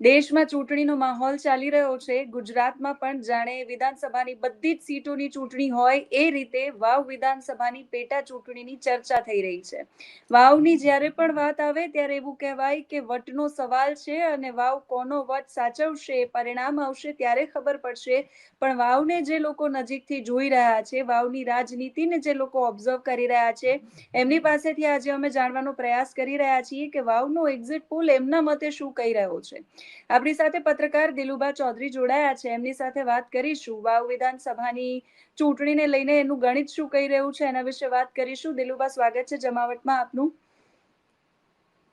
દેશમાં ચૂંટણીનો માહોલ ચાલી રહ્યો છે. ગુજરાતમાં પણ જાણે વિધાનસભાની બધી જ સીટોની ચૂંટણી હોય એ રીતે વાવ વિધાનસભાની પેટા ચૂંટણીની ચર્ચા થઈ રહી છે. વાવની જ્યારે પણ વાત આવે ત્યારે એવું કહેવાય કે વટનો સવાલ છે અને વાવ કોનો વટ સાચવશે, પરિણામ આવશે ત્યારે ખબર પડશે. પણ વાવને જે લોકો નજીકથી જોઈ રહ્યા છે, વાવની રાજનીતિને જે લોકો ઓબ્ઝર્વ કરી રહ્યા છે, એમની પાસેથી આજે અમે જાણવાનો પ્રયાસ કરી રહ્યા છીએ કે વાવનો એક્ઝિટ પોલ એમના મતે શું કહી રહ્યો છે. આપણી સાથે પત્રકાર દિલુબા ચૌધરી જોડાયા છે. એમની સાથે વાત કરીશું. વાવ વિધાનસભાની ચૂંટણીને લઈને એનું ગણિત શું કહી રહ્યું છે એના વિશે વાત કરીશું. દિલુબા સ્વાગત છે જમાવટમાં આપનું.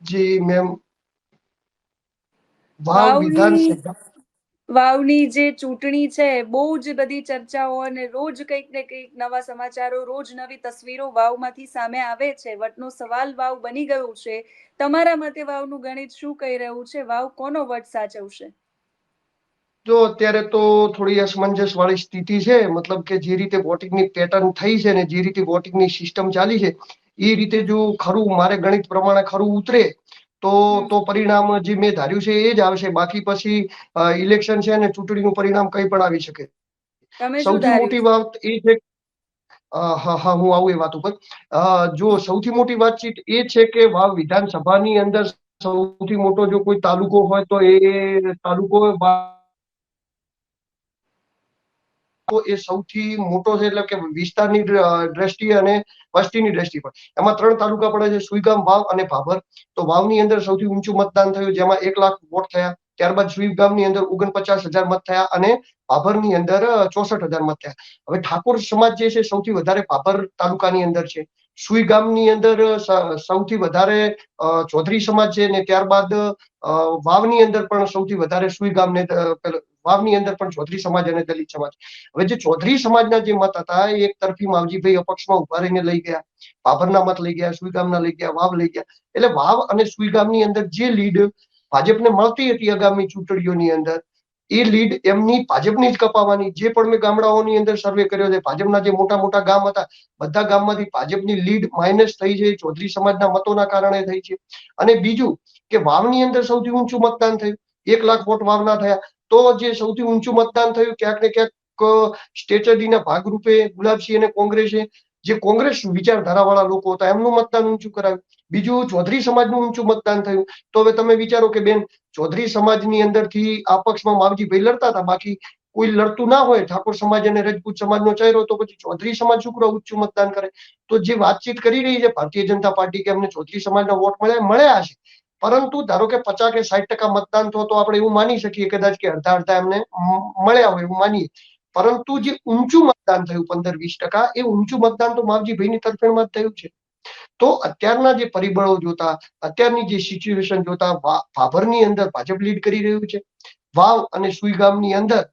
જી મેમ વાવ વિધાનસભા. વાવની જે ચૂંટણી છે, બહુ જ બધી ચર્ચાઓ અને રોજ કંઈક ને કંઈક નવા સમાચારો, રોજ નવી તસવીરો વાવમાંથી સામે આવે છે. વટનો સવાલ વાવ બની ગયો છે. તમારા મતે વાવનું ગણિત શું કહી રહ્યું છે? વાવ કોનો વટ સાચવશે? જો અત્યારે તો થોડી અસમંજસ વાળી સ્થિતિ છે, મતલબ કે જે રીતે વોટિંગની પેટર્ન થઈ છે ને જે રીતે વોટિંગની સિસ્ટમ ચાલી છે, એ રીતે જો ખરું, મારે ગણિત પ્રમાણે ખરું ઉતરે તો તો પરિણામ જે મેં ધાર્યું છે એ જ આવશે. બાકી પછી ઇલેક્શન છે અને ચૂંટણીનું પરિણામ કઈ પણ આવી શકે. સૌથી મોટી વાત એ છે હા હા હું આવું એ વાત ઉપર. જો સૌથી મોટી વાતચીત એ છે કે વાવ વિધાનસભાની અંદર સૌથી મોટો જો કોઈ તાલુકો હોય તો એ તાલુકો એ સૌથી મોટો છે એટલે કે વિસ્તારની દ્ર- દ્રષ્ટિએ અને વસ્તીની દ્રષ્ટિ પણ. એમાં ત્રણ તાલુકા પડે છે સુઈગામ વાવ અને ભાભર. તો વાવની અંદર સૌથી ઊંચું મતદાન થયું જેમાં એક લાખ વોટ થયા. ત્યારબાદ સુઈગામની અંદર ઓગણપચાસ હજાર મત થયા અને ભાભરની અંદર ચોસઠ હજાર મત થયા. હવે ઠાકોર સમાજ જે છે સૌથી વધારે ભાભર તાલુકાની અંદર છે. સુઈ ગામની અંદર સૌથી વધારે ચૌધરી સમાજ છે ને ત્યારબાદ વાવની અંદર પણ સૌથી વધારે સુઈ ગામને અ, પેલો વાવની અંદર પણ ચૌધરી સમાજ અને દલિત સમાજ. હવે જે ચૌધરી સમાજના જે મત હતા એક તરફી માવજીભાઈ અપક્ષમાં ઊભા રહીને લઈ ગયા. ભાભરના મત લઈ ગયા, સુઈ ગામના લઈ ગયા, વાવ લઈ ગયા. એટલે વાવ અને સુઈગામની અંદર જે લીડ ભાજપને મળતી હતી આગામી ચૂંટણીઓની અંદર, એ લીડ એમની ભાજપની જ કપાવવાની. જે પણ મેં ગામડાઓની અંદર સર્વે કર્યો છે, ભાજપના જે મોટા મોટા ગામ હતા, બધા ગામમાંથી ભાજપની લીડ માઇનસ થઈ છે, ચૌધરી સમાજના મતોના કારણે થઈ છે. અને બીજું કે વાવની અંદર સૌથી ઊંચું મતદાન થયું. એક લાખ વોટ વાવના થયા. તો જે સૌથી ઊંચું મતદાન થયું, ક્યાંક ને ક્યાંક સ્ટ્રેટેજીના ભાગરૂપે ગુલાબસિંહ અને કોંગ્રેસે, જે કોંગ્રેસ વિચારધારાવાળા લોકો હતા, એમનું મતદાન ઊંચું કરાવ્યું બીજું ચૌધરી સમાજનું ઊંચું મતદાન થયું. તો હવે તમે વિચારો કે બેન, ચૌધરી સમાજની અંદરથી આ પક્ષમાં માવજીભાઈ લડતા હતા. બાકી કોઈ લડતું ના હોય, ઠાકોર સમાજ અને રજપૂત સમાજનો ચહેરો, તો પછી ચૌધરી સમાજ શું કરો ઊંચું મતદાન કરે? તો જે વાતચીત કરી રહી છે ભારતીય જનતા પાર્ટી કે અમને ચૌધરી સમાજના વોટ મળ્યા મળ્યા છે પરંતુ ધારો કે પચાસ કે સાઠ ટકા મતદાન તો તો આપણે એવું માની શકીએ કદાચ કે અડધા અડધા એમને મળ્યા હોય એવું માનીએ. પરંતુ જે ઊંચું મતદાન થયું, પંદર વીસ ટકા, એ ઊંચું મતદાન તો માવજીભાઈની તરફેણમાં જ થયું છે. તો અત્યારના જે પરિબળો જોતા, અત્યારની જે સિચ્યુએશન જોતા ભાભરની અંદર ભાજપ લીડ કરી રહ્યું છે. વાવ અને સુઈગામની અંદર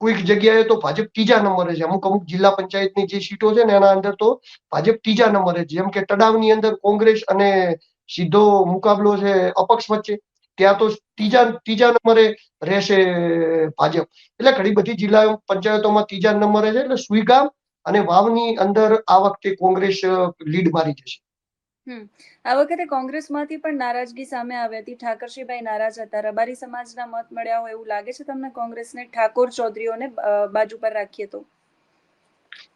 કોઈક જગ્યાએ તો ભાજપ ત્રીજા નંબરે છે. અમુક અમુક જિલ્લા પંચાયતની જે સીટો છે ને એના અંદર તો ભાજપ ત્રીજા નંબરે છે. જેમ કે તડાવની અંદર કોંગ્રેસ અને સીધો મુકાબલો છે અપક્ષ વચ્ચે. ત્યાં તો ત્રીજા ત્રીજા નંબરે રહેશે ભાજપ. એટલે ઘણી બધી જિલ્લા પંચાયતોમાં ત્રીજા નંબરે છે એટલે સુઈગામ અને વાવની અંદર આ વખતે કોંગ્રેસ લીડ મારી જશે. આ વખતે કોંગ્રેસમાંથી પણ નારાજગી સામે આવી હતી. ઠાકરશીભાઈ નારાજ હતા. રબારી સમાજના મત મળ્યા હોય એવું લાગે છે તમને કોંગ્રેસને? ઠાકોર ચૌધરીઓને બાજુ પર રાખીએ તો?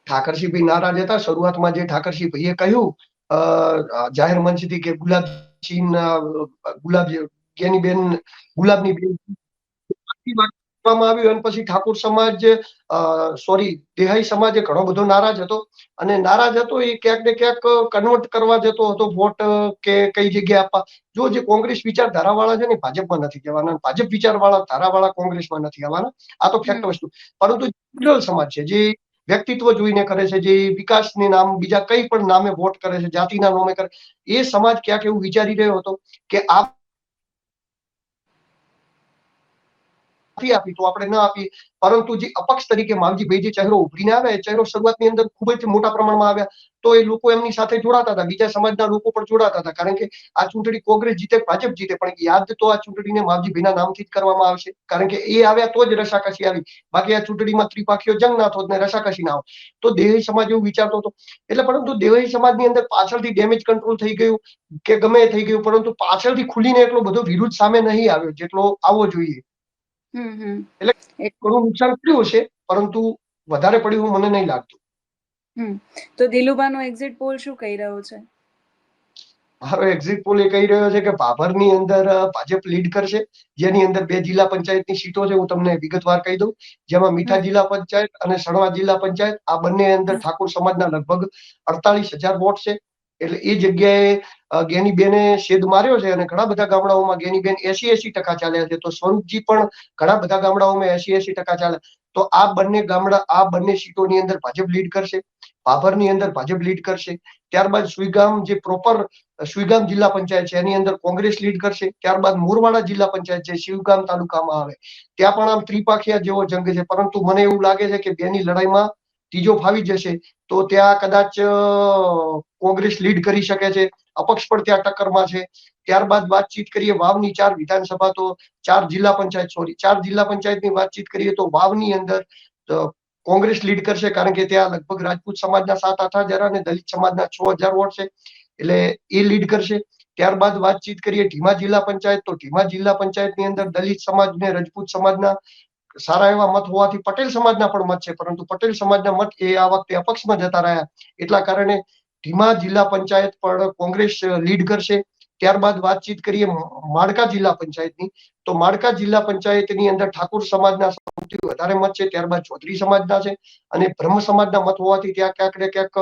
ઠાકરસિંહભાઈ નારાજ હતા. શરૂઆતમાં જે ઠાકરસિંહભાઈએ કહ્યું જાહેર મંચથી કે ગુલાબસિંહ ગુલાબ જ્ઞાનીબેન ગુલાબની બેન આવ્યું અને પછી ઠાકોર સમાજ સોરી, દેહાઈ સમાજ ઘણો બધો નારાજ હતો અને નારાજ હતો એ ક્યાંક ને ક્યાંક કન્વર્ટ કરવા જતો હતો વોટ કે કઈ જગ્યાએ આપવા. જો જે કોંગ્રેસ વિચાર ધારાવાળા છે ને ભાજપમાં નથી જવાના ભાજપ વિચારવાળા, ધારાવાળા કોંગ્રેસમાં નથી આવવાના, આ તો ફેક્ટ વસ્તુ. પરંતુ લિબરલ સમાજ છે, જે વ્યક્તિત્વ જોઈને કરે છે, જે વિકાસની નામ, બીજા કઈ પણ નામે વોટ કરે છે, જાતિના નામે કરે, એ સમાજ ક્યાંક એવું વિચારી રહ્યો હતો કે આ નથી આપી, તો આપણે ન આપીએ. પરંતુ જે અપક્ષ તરીકે માવજીભાઈ જે ચહેરો ઉભરીને આવ્યા એ ચહેરો શરૂઆતની અંદર ખૂબ જ મોટા પ્રમાણમાં આવ્યા. તો એ લોકો એમની સાથે જોડાતા હતા, બીજા સમાજના લોકો પણ જોડાતા હતા. કારણ કે આ ચૂંટણી કોંગ્રેસ જીતે, ભાજપ જીતે, પણ યાદ તો આ ચૂંટણીને માવજીભાઈના નામથી જ કરવામાં આવશે. કારણ કે એ આવ્યા તો જ રસાકસી આવી. બાકી આ ચૂંટણીમાં ત્રિપાખીઓ જંગ ના થોત ને રસાકસી ના હોત તો દેહી સમાજ એવું વિચારતો હતો. એટલે પરંતુ દેહી સમાજની અંદર પાછળથી ડેમેજ કંટ્રોલ થઈ ગયું, કે ગમે થઈ ગયું, પરંતુ પાછળથી ખુલીને એટલો બધો વિરુદ્ધ સામે નહીં આવ્યો, જેટલો આવવો જોઈએ. હમ થોડું નુકસાન થયું હશે પરંતુ વધારે પડ્યું મને નહીં લાગતું. તો દિલુબાનો એક્ઝિટ પોલ શું કહી રહ્યો છે? મારો એક્ઝિટ પોલ એ કહી રહ્યો છે કે ભાભરની અંદર ભાજપ લીડ કરશે જેની અંદર બે જિલ્લા પંચાયતની સીટો છે હું તમને વિગતવાર કહી દઉં. જેમાં મીઠા જિલ્લા પંચાયત અને સણવા જિલ્લા પંચાયત આ બંને અંદર ઠાકોર સમાજના લગભગ અડતાલીસ હજાર વોટ છે. એટલે એ જગ્યાએ ગેનીબેને શેદ માર્યો છે અને ઘણા બધા ગામડાઓમાં ગેનીબેન એસી એસી ટકા ચાલ્યા છે. તો સ્વરૂપજી પણ ઘણા બધા ગામડાઓમાં એસી એસી ટકા ચાલે તો આ બંને ગામડા, આ બંને સીટોની અંદર ભાજપ લીડ કરશે ભાભરની અંદર ભાજપ લીડ કરશે. ત્યારબાદ સુઈગામ જે પ્રોપર, સુઈગામ જિલ્લા પંચાયત છે, એની અંદર કોંગ્રેસ લીડ કરશે. ત્યારબાદ મોરવાડા જિલ્લા પંચાયત છે, શિવગામ તાલુકામાં આવે. ત્યાં પણ આમ ત્રિપાખિયા જેવો જંગ છે. પરંતુ મને એવું લાગે છે કે બેની લડાઈમાં ત્રીજો ફાવી જશે, તો ત્યાં કદાચ કોંગ્રેસ લીડ કરી શકે છે, અપક્ષ પણ ત્યાં ટક્કરમાં છે. ત્યારબાદ વાતચીત કરીએ વાવની ચાર વિધાનસભા, તો ચાર જિલ્લા પંચાયત સોરી ચાર જિલ્લા પંચાયતની વાતચીત કરીએ તો વાવની અંદર કોંગ્રેસ લીડ કરશે કારણ કે ત્યાં લગભગ રાજપૂત સમાજના સાત, આઠ હજાર અને દલિત સમાજના છ હજાર વોટ છે. એટલે એ લીડ કરશે. ત્યારબાદ વાતચીત કરીએ ઢીમા જિલ્લા પંચાયત, તો ઢીમા જિલ્લા પંચાયતની અંદર દલિત સમાજ ને રજપૂત સમાજના સારા એવા મત હોવાથી પટેલ સમાજના પણ મત છે, પરંતુ પટેલ સમાજના મત એ આ વખતે અપક્ષમાં જતા રહ્યા. એટલા કારણે ધીમા જિલ્લા પંચાયત પણ કોંગ્રેસ લીડ કરશે. ત્યારબાદ વાતચીત કરીએ માળકા જિલ્લા પંચાયતની. તો માળકા જિલ્લા પંચાયતની અંદર ઠાકોર સમાજના સૌથી વધારે મત છે, ત્યારબાદ ચૌધરી સમાજના છે. અને બ્રહ્મ સમાજના મત હોવાથી ત્યાં ક્યાંક ને ક્યાંક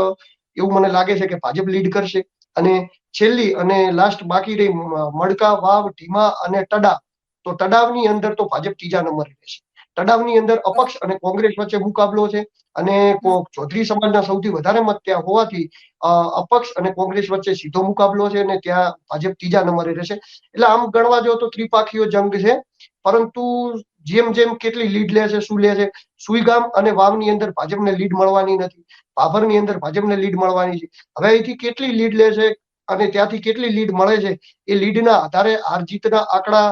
એવું મને લાગે છે કે ભાજપ લીડ કરશે. અને છેલ્લી અને લાસ્ટ બાકી રહી મડકા, વાવ, ઢીમા અને ટડા તો તડાવની અંદર તો ભાજપ ત્રીજા નંબરે રહેશે. તડાવની અંદર અપક્ષ અને કોંગ્રેસ વચ્ચે મુકાબલો છે અને ચૌધરી સમાજના સૌથી વધારે મત ત્યાં હોવાથી અપક્ષ અને કોંગ્રેસ વચ્ચે સીધો મુકાબલો છે અને ત્યાં ભાજપ ત્રીજા નંબરે રહેશે. એટલે આમ ગણવા જો તો ત્રિપાખીઓ જંગ છે પરંતુ જેમ જેમ કેટલી લીડ લે છે શું લે છે સુઈગામ અને વાવની અંદર ભાજપને લીડ મળવાની નથી. ભાભરની અંદર ભાજપને લીડ મળવાની છે. હવે અહીંથી કેટલી લીડ લે છે અને ત્યાંથી કેટલી લીડ મળે છે એ લીડના આધારે હાર જીતના આંકડા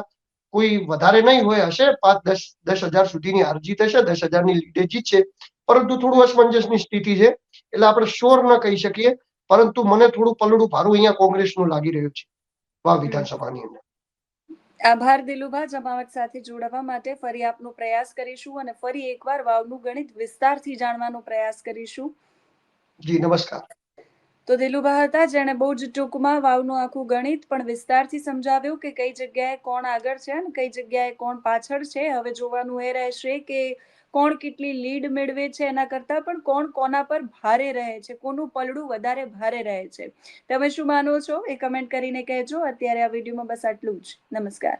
કોઈ વધારે નહીં હોય હશે પાંચ દસ દસ હજાર સુધીની હાર જીત હશે દસ હજારની લીડે જીતશે. પરંતુ થોડું અસમંજસની સ્થિતિ છે એટલે આપણે શ્યોર ન કહી શકીએ પરંતુ મને થોડું પલડું ભારું અહીંયા કોંગ્રેસનું લાગી રહ્યું છે વાવ વિધાનસભાની અંદર. આભાર દિલુભા જમાવટ સાથે જોડાવા માટે ફરી આપનો પ્રયાસ કરીશું અને ફરી એકવાર વાવનું ગણિત વિસ્તારથી જાણવાનો પ્રયાસ કરીશું. જી નમસ્કાર. તો દિલુભા હતા, જેણે બહુ જ ટૂંકમાં વાવનું આખું ગણિત પણ વિસ્તારથી સમજાવ્યું કે કઈ જગ્યાએ કોણ આગળ છે અને કઈ જગ્યાએ કોણ પાછળ છે. હવે જોવાનું એ રહેશે કે કોણ કેટલી લીડ મેળવે છે એના કરતાં પણ કોણ કોના પર ભારે રહે છે, કોનું પલડું વધારે ભારે રહે છે. તમે શું માનો છો? એ કમેન્ટ કરીને કહેજો. અત્યારે આ વિડીયોમાં બસ આટલું જ. નમસ્કાર.